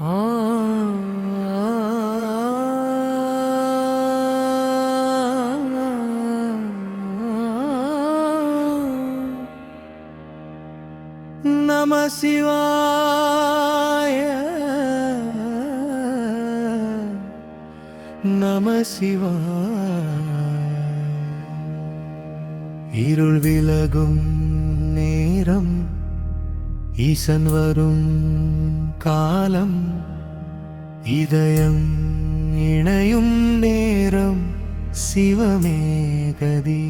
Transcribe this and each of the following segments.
നമ ശിവായ. നമ ശിവായ. ഇരുൾ വിലകും നേരം ஈசன் வரும் காலம் இதயம் இணையும் நேரம் சிவமேகதி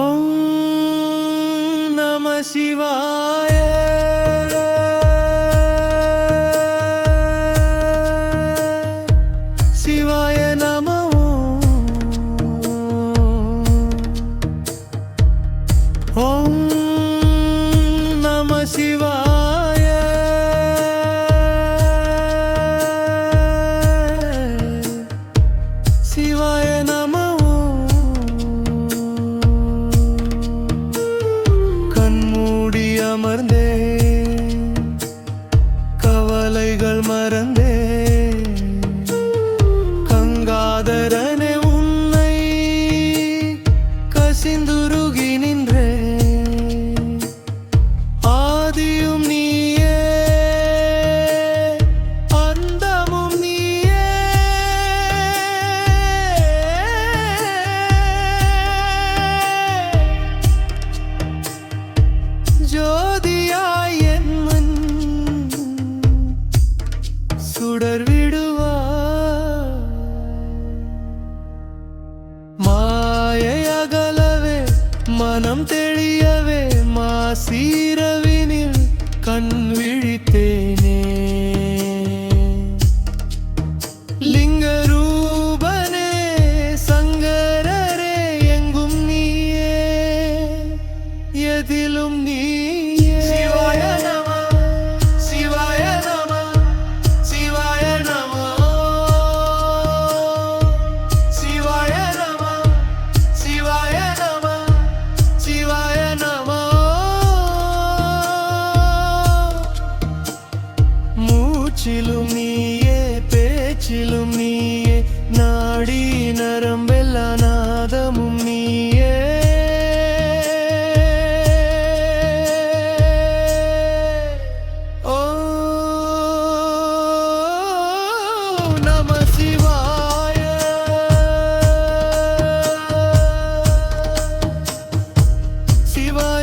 ஓம் நம சிவாய. சிவாய நம ஓம் சிவாய. சிவாய நம கண்மூடி அமர்ந்தே. கவலைகள் மறந்தே. கங்காதரனே உன்னை கசிந்துருகி நின்ற. மாயை அகலவே மனம் தெளியவே மாசீரவினில் கண் விழித்தேனே. പാടി നരമ്പെല്ലാ ഓ നമ ശിവായ. ശിവായ